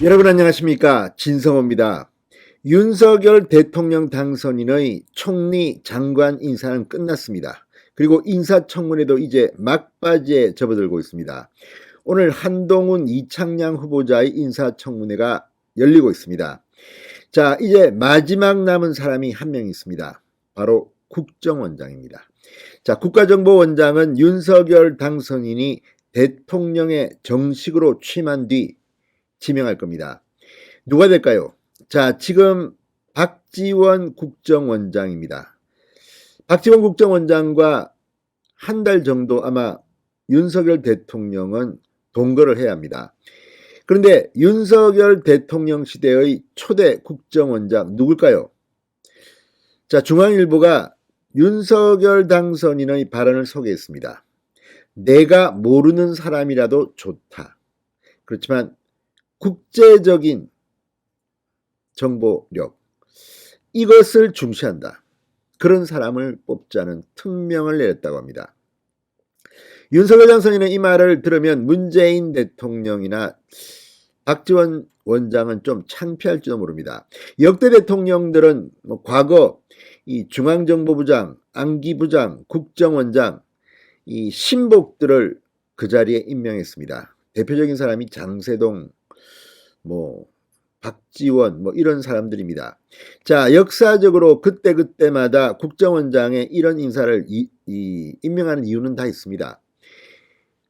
여러분 안녕하십니까 진성호입니다. 윤석열 대통령 당선인의 총리 장관 인사는 끝났습니다. 그리고 인사청문회도 이제 막바지에 접어들고 있습니다. 오늘 한동훈 이창양 후보자의 인사청문회가 열리고 있습니다. 자 이제 마지막 남은 사람이 한 명 있습니다. 바로 국정원장입니다. 자 국가정보원장은 윤석열 당선인이 대통령에 정식으로 취임한 뒤 지명할 겁니다. 누가 될까요? 자, 지금 박지원 국정원장입니다. 박지원 국정원장과 한 달 정도 아마 윤석열 대통령은 동거를 해야 합니다. 그런데 윤석열 대통령 시대의 초대 국정원장 누굴까요? 자, 중앙일보가 윤석열 당선인의 발언을 소개했습니다. 내가 모르는 사람이라도 좋다. 그렇지만 국제적인 정보력 이것을 중시한다. 그런 사람을 뽑자는 특명을 내렸다고 합니다. 윤석열 당선인은 이 말을 들으면 문재인 대통령이나 박지원 원장은 좀 창피할지도 모릅니다. 역대 대통령들은 뭐 과거 이 중앙정보부장, 안기부장, 국정원장 이 신복들을 그 자리에 임명했습니다. 대표적인 사람이 장세동, 뭐 박지원 뭐 이런 사람들입니다. 자 역사적으로 그때 그때마다 국정원장의 이런 인사를 이, 이, 임명하는 이유는 다 있습니다.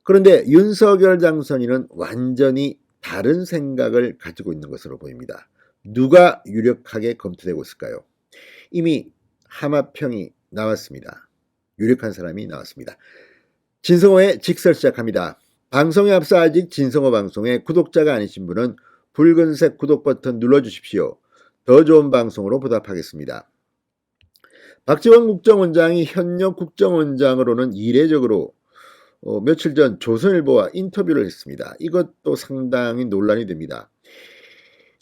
그런데 윤석열 당선인은 완전히 다른 생각을 가지고 있는 것으로 보입니다. 누가 유력하게 검토되고 있을까요? 이미 하마평이 나왔습니다. 유력한 사람이 나왔습니다. 진성호의 직설 시작합니다. 방송에 앞서 아직 진성호 방송의 구독자가 아니신 분은 붉은색 구독 버튼 눌러주십시오. 더 좋은 방송으로 보답하겠습니다. 박지원 국정원장이 현역 국정원장으로는 이례적으로 어, 며칠 전 조선일보와 인터뷰를 했습니다. 이것도 상당히 논란이 됩니다.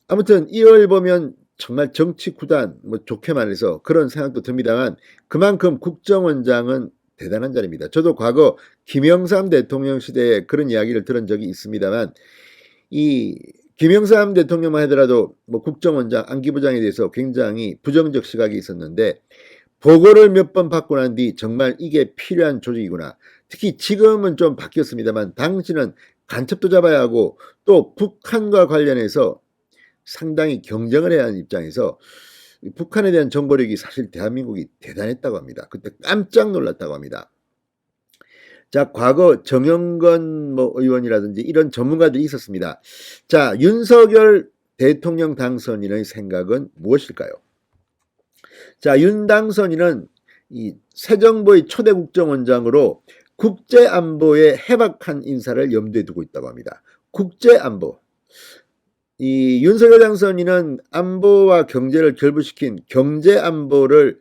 아무튼 이걸 보면 정말 정치 구단 뭐 좋게 말해서 그런 생각도 듭니다만 그만큼 국정원장은 대단한 자리입니다. 저도 과거 김영삼 대통령 시대에 그런 이야기를 들은 적이 있습니다만 이 김영삼 대통령만 하더라도 뭐 국정원장 안기부장에 대해서 굉장히 부정적 시각이 있었는데 보고를 몇 번 받고 난 뒤 정말 이게 필요한 조직이구나. 특히 지금은 좀 바뀌었습니다만 당시는 간첩도 잡아야 하고 또 북한과 관련해서 상당히 경쟁을 해야 하는 입장에서 북한에 대한 정보력이 사실 대한민국이 대단했다고 합니다. 그때 깜짝 놀랐다고 합니다. 자, 과거 정영건 뭐 의원이라든지 이런 전문가들이 있었습니다. 자, 윤석열 대통령 당선인의 생각은 무엇일까요? 자, 윤 당선인은 이 새 정부의 초대 국정원장으로 국제 안보에 해박한 인사를 염두에 두고 있다고 합니다. 국제 안보. 이 윤석열 당선인은 안보와 경제를 결부시킨 경제 안보를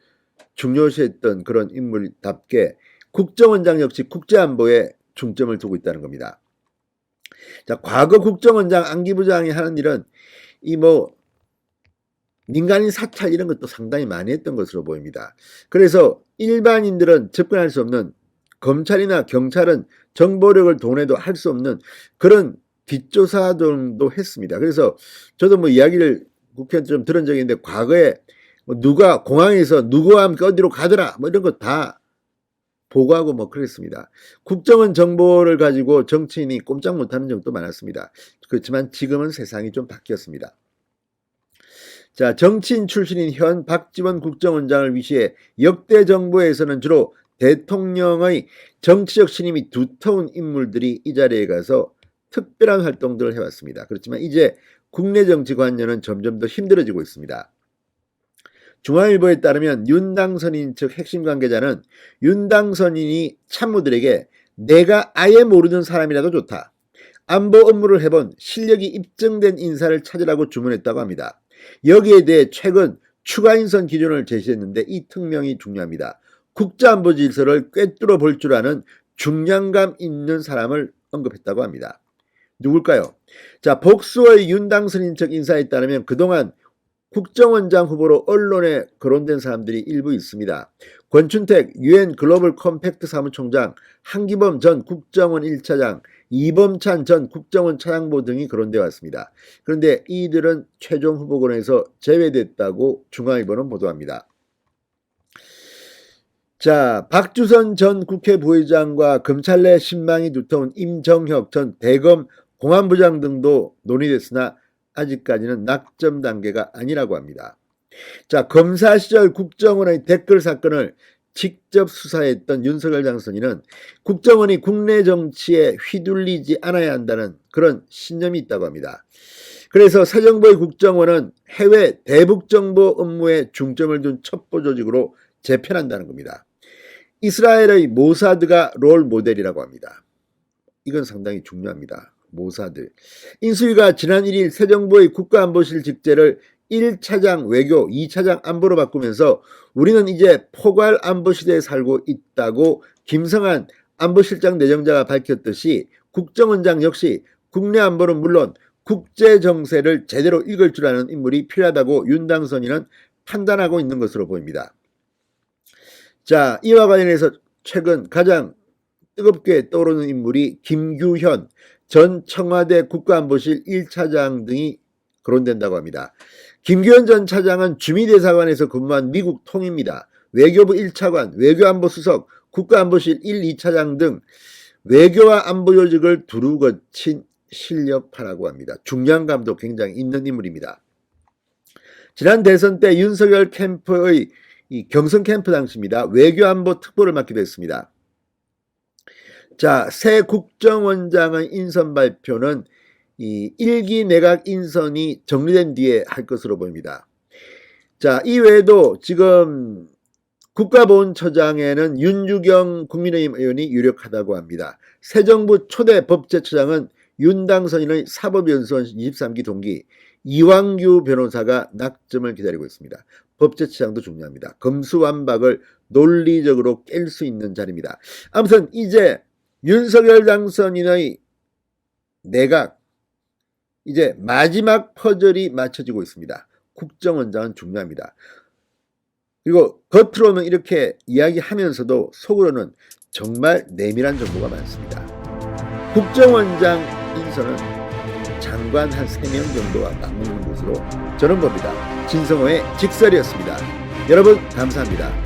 중요시했던 그런 인물답게 국정원장 역시 국제안보에 중점을 두고 있다는 겁니다. 자, 과거 국정원장 안기부장이 하는 일은 이 뭐 민간인 사찰 이런 것도 상당히 많이 했던 것으로 보입니다. 그래서 일반인들은 접근할 수 없는 검찰이나 경찰은 정보력을 돈에도 할 수 없는 그런 뒷조사 정도 했습니다. 그래서 저도 뭐 이야기를 국회의원 좀 들은 적이 있는데 과거에 뭐 누가 공항에서 누구와 함께 어디로 가더라 뭐 이런 거 다 보고하고 뭐 그랬습니다. 국정원 정보를 가지고 정치인이 꼼짝 못하는 적도 많았습니다. 그렇지만 지금은 세상이 좀 바뀌었습니다. 자, 정치인 출신인 현 박지원 국정원장을 위시해 역대 정부에서는 주로 대통령의 정치적 신임이 두터운 인물들이 이 자리에 가서 특별한 활동들을 해왔습니다. 그렇지만 이제 국내 정치 관여는 점점 더 힘들어지고 있습니다. 중앙일보에 따르면 윤당선인 측 핵심 관계자는 윤당선인이 참모들에게 내가 아예 모르는 사람이라도 좋다. 안보 업무를 해본 실력이 입증된 인사를 찾으라고 주문했다고 합니다. 여기에 대해 최근 추가 인선 기준을 제시했는데 이 특명이 중요합니다. 국가안보 질서를 꿰뚫어 볼 줄 아는 중량감 있는 사람을 언급했다고 합니다. 누굴까요? 자, 복수의 윤당선인 측 인사에 따르면 그동안 국정원장 후보로 언론에 거론된 사람들이 일부 있습니다. 권춘택 유엔 글로벌 컴팩트 사무총장, 한기범 전 국정원 1차장, 이범찬 전 국정원 차장보 등이 거론되어 왔습니다. 그런데 이들은 최종 후보군에서 제외됐다고 중앙일보는 보도합니다. 자, 박주선 전 국회 부의장과 검찰 내 신망이 두터운 임정혁 전 대검 공안부장 등도 논의됐으나 아직까지는 낙점 단계가 아니라고 합니다. 자, 검사 시절 국정원의 댓글 사건을 직접 수사했던 윤석열 장선인은 국정원이 국내 정치에 휘둘리지 않아야 한다는 그런 신념이 있다고 합니다. 그래서 새 정부의 국정원은 해외 대북 정보 업무에 중점을 둔 첩보 조직으로 재편한다는 겁니다. 이스라엘의 모사드가 롤 모델이라고 합니다. 이건 상당히 중요합니다. 모사드. 인수위가 지난 1일 새 정부의 국가안보실 직제를 1차장 외교, 2차장 안보로 바꾸면서 우리는 이제 포괄 안보 시대에 살고 있다고 김성한 안보실장 내정자가 밝혔듯이 국정원장 역시 국내 안보는 물론 국제 정세를 제대로 읽을 줄 아는 인물이 필요하다고 윤당선이는 판단하고 있는 것으로 보입니다. 자, 이와 관련해서 최근 가장 뜨겁게 떠오르는 인물이 김규현 전 청와대 국가안보실 1차장 등이 거론된다고 합니다. 김규현 전 차장은 주미대사관에서 근무한 미국 통입니다. 외교부 1차관, 외교안보수석, 국가안보실 1, 2차장 등 외교와 안보 조직을 두루 거친 실력파라고 합니다. 중량감도 굉장히 있는 인물입니다. 지난 대선 때 윤석열 캠프의 이 경선 캠프 당시입니다. 외교안보 특보를 맡기도 했습니다. 자, 새 국정원장의 인선 발표는 이 1기 내각 인선이 정리된 뒤에 할 것으로 보입니다. 자, 이외에도 지금 국가보훈처장에는 윤주경 국민의힘 의원이 유력하다고 합니다. 새 정부 초대 법제처장은 윤당선인의 사법연수원 23기 동기 이왕규 변호사가 낙점을 기다리고 있습니다. 법제처장도 중요합니다. 검수완박을 논리적으로 깰 수 있는 자리입니다. 아무튼 이제 윤석열 당선인의 내각 이제 마지막 퍼즐이 맞춰지고 있습니다. 국정원장은 중요합니다. 그리고 겉으로는 이렇게 이야기하면서도 속으로는 정말 내밀한 정보가 많습니다. 국정원장 인선은 장관 한 3명 정도와 맞먹는 것으로 저는 봅니다. 진성호의 직설이었습니다. 여러분 감사합니다.